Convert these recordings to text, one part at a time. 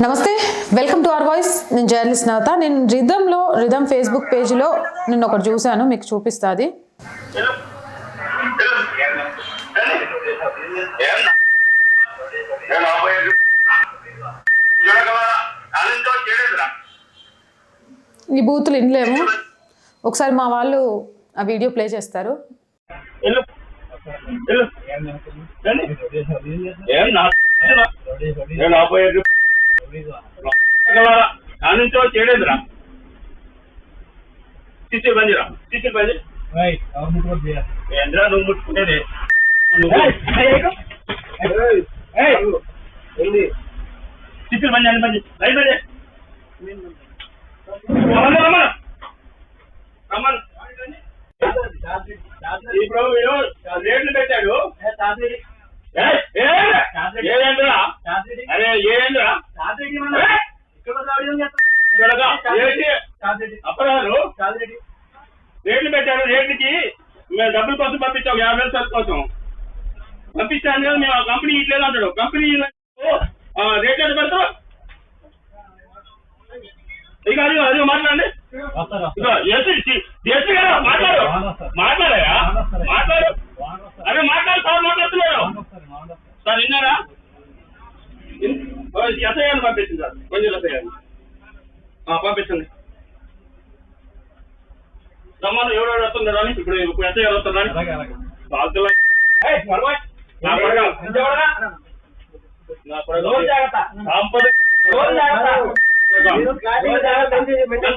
నమస్తే welcome to our voice నేను journalist Navata నేను రిధంలో రిధం ఫేస్బుక్ పేజీలో నేను ఒకటి చూశాను మీకు చూపిస్తుంది ఈ బూతులు వినలేము ఒకసారి మా వాళ్ళు ఆ వీడియో ప్లే చేస్తారు ఆనంతో చేయలేదురా. సిసి బందిరా సిసి బంది ఏంద్రా నువ్వు ముట్టుకునేది సిసి బంది అని బంది రైట్ బంది రమ్మను రమ్మను. రమ్మను. ఇప్పుడు వీడు రేట్లు పెట్టాడు. ఏయ్, ఏయ్, ఏదేంద్రా? అరే ఏంద్రా రేట్లు పెట్టారు రేట్లకి. మేము డబ్బుల కోసం పంపించాం యాభై వేల సరుకు కోసం. పంపించాను కదా మేము ఆ కంపెనీ ఇట్లేదు అంటాడు. కంపెనీ రేట్ ఎంత పెడతావు ఇక అది అది మాట్లాడండి. ఇదిగో, ఎస్సీ, గారు మాట్లాడు. మాట్లాడాయా? మాట్లాడు. అరే మాట్లాడు సార్ మాట్లాడుతున్నాడు సార్ విన్నారా? ఎస్ఐ గారిని పంపించింది సార్. గారిని ఆ, పంపించండి. రమ్మను ఎవరెవరు వస్తున్నారు అని? ఇప్పుడు ఇప్పుడు ఎస్ఐ గారు వస్తున్నారు బాధ్యుల నా కొడుకా. నా కొడుకా. సంపద. మోసం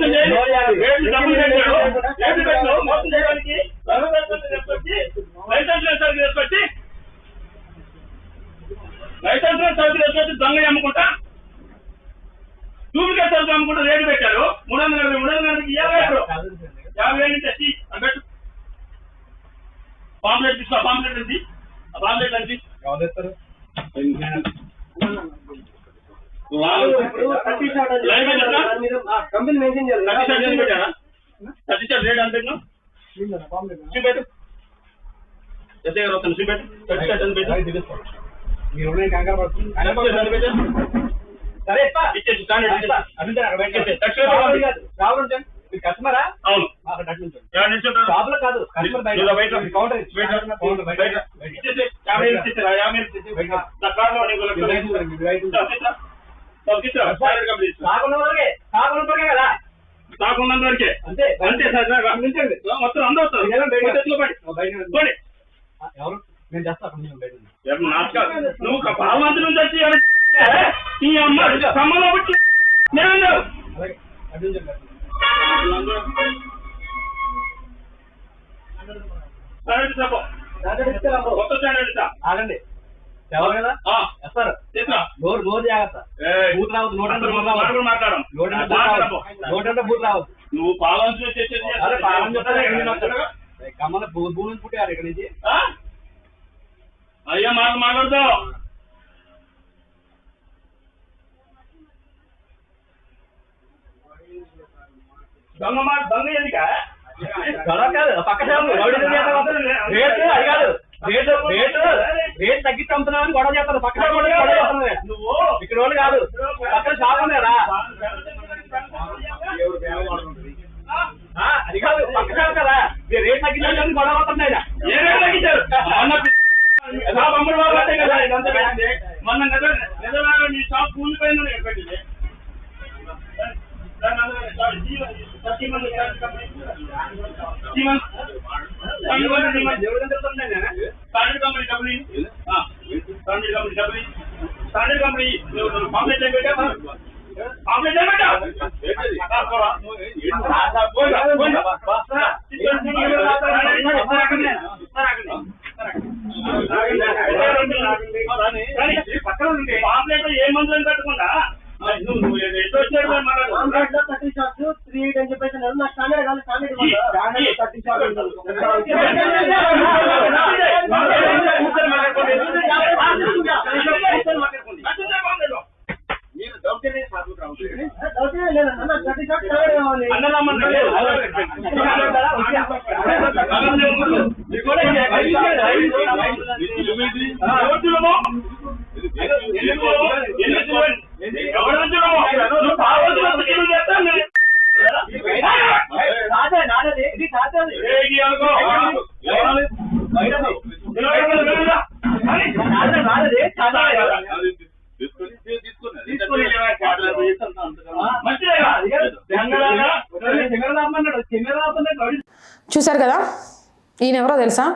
చేయండి. రేట్లు డబ్బులు పెట్టాడు. రేట్లు పెట్టాడు. మోసం చేయడానికి లైసెన్స్ తీసుకొచ్చి లైసెన్స్ లేని సరుకు తీసుకొచ్చి లైసెన్స్ లేని సరుకు తీసుకొచ్చి దొంగ అమ్ముకుంటా డూప్లికేట్ సరుకు అమ్ముకుంటా రేటు పెట్టారు మూడు వందల ఎనభై మూడు వందల ఎనభై యాభై ఆరు యాభై వేలు నుంచి వచ్చి అన్నట్టు పాంప్లెట్ తీసుకో పాంప్లెట్ ఆ పాంప్లెట్ లైవ్ పెట్టా కంపెనీ మెయింటైన్ చేయాలి. థర్టీ ఎంత షర్ట్ రేట్ ఎంత పెట్టినా చూపెట్టు. గారు వస్తాను చూపెట్టు. థర్టీ షర్ట్ ఎంత పెట్టు. మీరు కంగారు పడుతుంది ఎంత సరే. ఇచ్చేసి అక్కడ. థర్టీ కస్టమరా అవును? షాపులో కాదు కస్టమర్ బయట. కౌంటర్. బయట. కౌంటర్. యాభై? యాభై వాళ్ళకే కదా? వరకే అంతే అంతే సార్. మొత్తం అందరూ వస్తారు. ఎవరు? నేను బయట? నువ్వు ఎవరు- ఏ? నీ అమ్మ సంబంధం వచ్చి నేను ఆగండి. ఎవరు కదా? తీసుకురా. నోరు నోరు జాగ్రత్త. బూత్ రావద్దు నోట్ అంటే బూత్ మాట రావద్దు. కూడా మాట్లాడం. నోట్ అంటే బూత్. రావద్దు. నువ్వు పాలన? కమ్మల భూమి పుట్టారు ఇక్కడ నుంచి. ఆ? అయ్యా మాట మాట్లాడతావు. దొంగ మాట దొంగ ఎందుకా? గొడవ కాదు పక్క. రేటు అది కాదు. రేటు రేటు రేటు తగ్గించి అమ్ముతున్నామని గొడవ చేస్తారు. పక్క నువ్వు? ఇక్కడ వాళ్ళు కాదు. పక్కన షాప్ ఉన్నారా అది కాదు. పక్క షాపు కదా. మీరు రేట్ తగ్గించాలని గొడవ అవుతున్నాయి ఏ రేటు తగ్గించారు? మొన్న నా బొమ్మల వాళ్ళు అంతే కదా ఇదంతా పెట్టింది. మొన్న నిజ నిజమైన నీ షాప్ కూలిపోయిందని నేను పాంప్లెట్ ఏం మందులు పెట్టకుండా థర్టీ త్రీ ఎయిట్ అని చెప్పేసి నా స్టాండర్డ్ కాదు స్టాండర్డ్ థర్టీ మీరు దౌర్జన్యం సాధువు రావచ్చు. థర్టీ షాప్ కావాలి చూశారు కదా? ఈయన ఎవరో తెలుసా?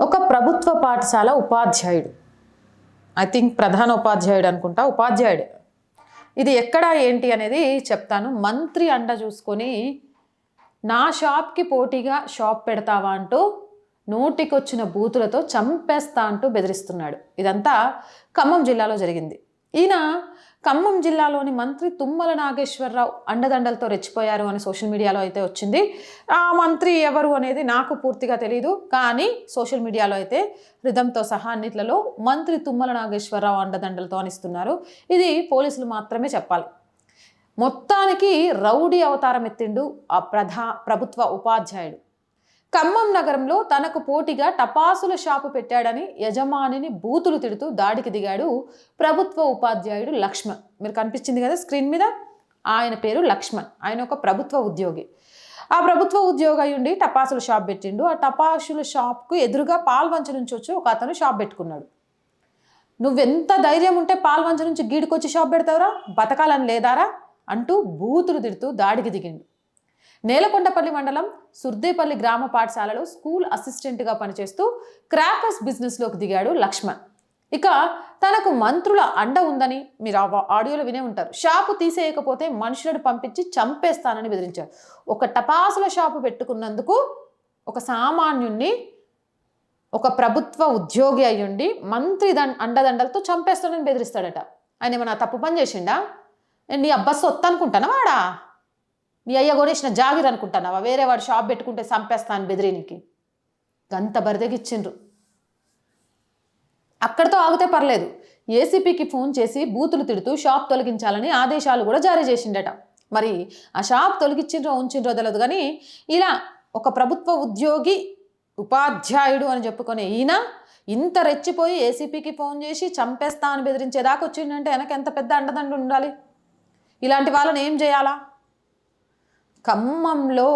ఒక ప్రభుత్వ పాఠశాల ఉపాధ్యాయుడు. ఐ థింక్ ప్రధాన ఉపాధ్యాయుడు అనుకుంటా ఉపాధ్యాయుడు. ఇది ఎక్కడ ఏంటి అనేది చెప్తాను. మంత్రి అండ చూసుకొని నా షాప్కి పోటీగా షాప్ పెడతావా అంటూ నోటికొచ్చిన బూతులతో చంపేస్తా అంటూ బెదిరిస్తున్నాడు. ఇదంతా ఖమ్మం జిల్లాలో జరిగింది. ఈయన ఖమ్మం జిల్లాలోని మంత్రి తుమ్మల నాగేశ్వరరావు అండదండలతో రెచ్చిపోయారు అని సోషల్ మీడియాలో అయితే వచ్చింది. ఆ మంత్రి ఎవరు అనేది నాకు పూర్తిగా తెలియదు కానీ సోషల్ మీడియాలో అయితే రిధంతో సహా అన్నిట్లలో మంత్రి తుమ్మల నాగేశ్వరరావు అండదండలతో అనిస్తున్నారు. ఇది పోలీసులు మాత్రమే చెప్పాలి. మొత్తానికి రౌడీ అవతారం ఎత్తిండు ఆ ప్రధా ప్రభుత్వ ఉపాధ్యాయుడు. ఖమ్మం నగరంలో తనకు పోటీగా టపాసుల షాపు పెట్టాడని యజమానిని బూతులు తిడుతూ దాడికి దిగాడు ప్రభుత్వ ఉపాధ్యాయుడు లక్ష్మణ్. మీరు కనిపించింది కదా స్క్రీన్ మీద? ఆయన పేరు లక్ష్మణ్. ఆయన ఒక ప్రభుత్వ ఉద్యోగి. ఆ ప్రభుత్వ ఉద్యోగి ఉండి టపాసుల షాప్ పెట్టిండు. ఆ టపాసుల షాప్కు ఎదురుగా పాల్వంచ నుంచి వచ్చి ఒక అతను షాప్ పెట్టుకున్నాడు. నువ్వెంత ధైర్యం ఉంటే పాల్వంచ నుంచి గీడుకొచ్చి షాప్ పెడతావురా? బతకాలని లేదారా? అంటూ బూతులు తిడుతూ దాడికి దిగిండు. నేలకొండపల్లి మండలం సుర్దేపల్లి గ్రామ పాఠశాలలో స్కూల్ అసిస్టెంట్గా పనిచేస్తూ క్రాకర్స్ బిజినెస్లోకి దిగాడు లక్ష్మణ్. ఇక తనకు మంత్రుల అండ ఉందని మీరు ఆ ఆడియోలో వినే ఉంటారు. షాపు తీసేయకపోతే మనుషులను పంపించి చంపేస్తానని బెదిరించారు ఒక టపాసుల షాపు పెట్టుకున్నందుకు ఒక సామాన్యుణ్ణి ఒక ప్రభుత్వ ఉద్యోగి అయ్యుండి మంత్రి దండ అండదండలతో చంపేస్తానని బెదిరిస్తాడట. ఆయన ఏమైనా తప్పు పని చేసిండా? నీ అబ్బా సొత్తు అనుకుంటానా వాడా? నీ అయ్య కొనేసిన జాగిర్ అనుకుంటున్నావా వేరే వాడు షాప్ పెట్టుకుంటే చంపేస్తాను అని బెదిరినికి. గంత బరిదగిచ్చిండ్రు. అక్కడితో ఆగితే పర్లేదు. ఏసీపీకి ఫోన్ చేసి బూతులు తిడుతూ షాప్ తొలగించాలని ఆదేశాలు కూడా జారీ చేసిండట. మరి ఆ షాప్ తొలగించిండ్రో ఉంచిండ్రో తెలియదు కానీ ఇలా ఒక ప్రభుత్వ ఉద్యోగి ఉపాధ్యాయుడు అని చెప్పుకునే ఈయన ఇంత రెచ్చిపోయి ఏసీపీకి ఫోన్ చేసి చంపేస్తా అని బెదిరించేదాకా వచ్చిండంటే వెనక ఎంత పెద్ద అండదండ ఉండాలి? ఇలాంటి వాళ్ళని ఏం చేయాలా? ఖమ్మంలో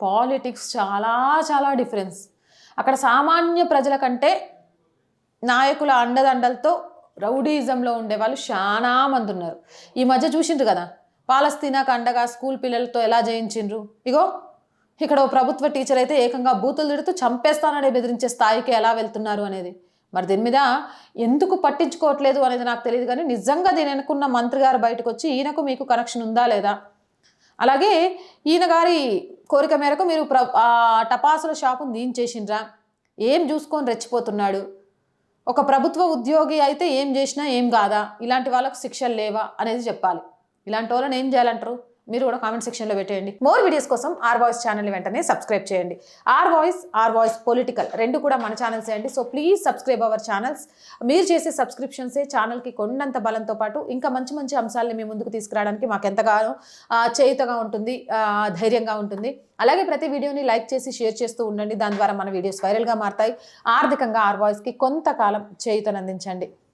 పాలిటిక్స్ చాలా చాలా డిఫరెన్స్. అక్కడ సామాన్య ప్రజల కంటే నాయకుల అండదండలతో రౌడీజంలో ఉండేవాళ్ళు చాలా మంది ఉన్నారు. ఈ మధ్య చూసిండ్రు కదా పాలస్తీనాకు అండగా స్కూల్ పిల్లలతో ఎలా జయించిండ్రు? ఇగో ఇక్కడ ప్రభుత్వ టీచర్ అయితే ఏకంగా బూతులు తిడుతూ చంపేస్తానని బెదిరించే స్థాయికి ఎలా వెళ్తున్నారు అనేది. మరి దీని మీద ఎందుకు పట్టించుకోవట్లేదు అనేది నాకు తెలియదు కానీ నిజంగా దీని వెనుకున్న మంత్రి గారు బయటకు వచ్చి ఈయనకు మీకు కనెక్షన్ ఉందా లేదా? అలాగే ఈయన గారి కోరిక మేరకు మీరు ప్ర ఆ టపాసుల షాపును దీంచేసిండ్రా. ఏం చూసుకొని రెచ్చిపోతున్నాడు? ఒక ప్రభుత్వ ఉద్యోగి అయితే ఏం చేసినా ఏం కాదా? ఇలాంటి వాళ్ళకు శిక్షలు లేవా? అనేది చెప్పాలి. ఇలాంటి వాళ్ళని ఏం చేయాలంటారు? మీరు కూడా కామెంట్ సెక్షన్లో పెట్టేయండి. మోర్ వీడియోస్ కోసం ఆర్ వాయిస్ ఛానల్ వెంటనే సబ్స్క్రైబ్ చేయండి. R voice R voice political రెండు కూడా మన ఛానల్స్ అండి. So please subscribe our channels మీరు చేసే సబ్స్క్రిప్షన్సే ఛానల్కి కొండంత బలంతో పాటు ఇంకా మంచి మంచి అంశాలని మీ ముందుకు తీసుకురావడానికి మాకు ఎంతగానో చేయుతగా ఉంటుంది ధైర్యంగా ఉంటుంది. అలాగే ప్రతి వీడియోని లైక్ చేసి షేర్ చేస్తూ ఉండండి. దాని ద్వారా మన వీడియోస్ వైరల్గా మారుతాయి. ఆర్థికంగా ఆర్ వాయిస్కి కొంతకాలం చేయుతనందించండి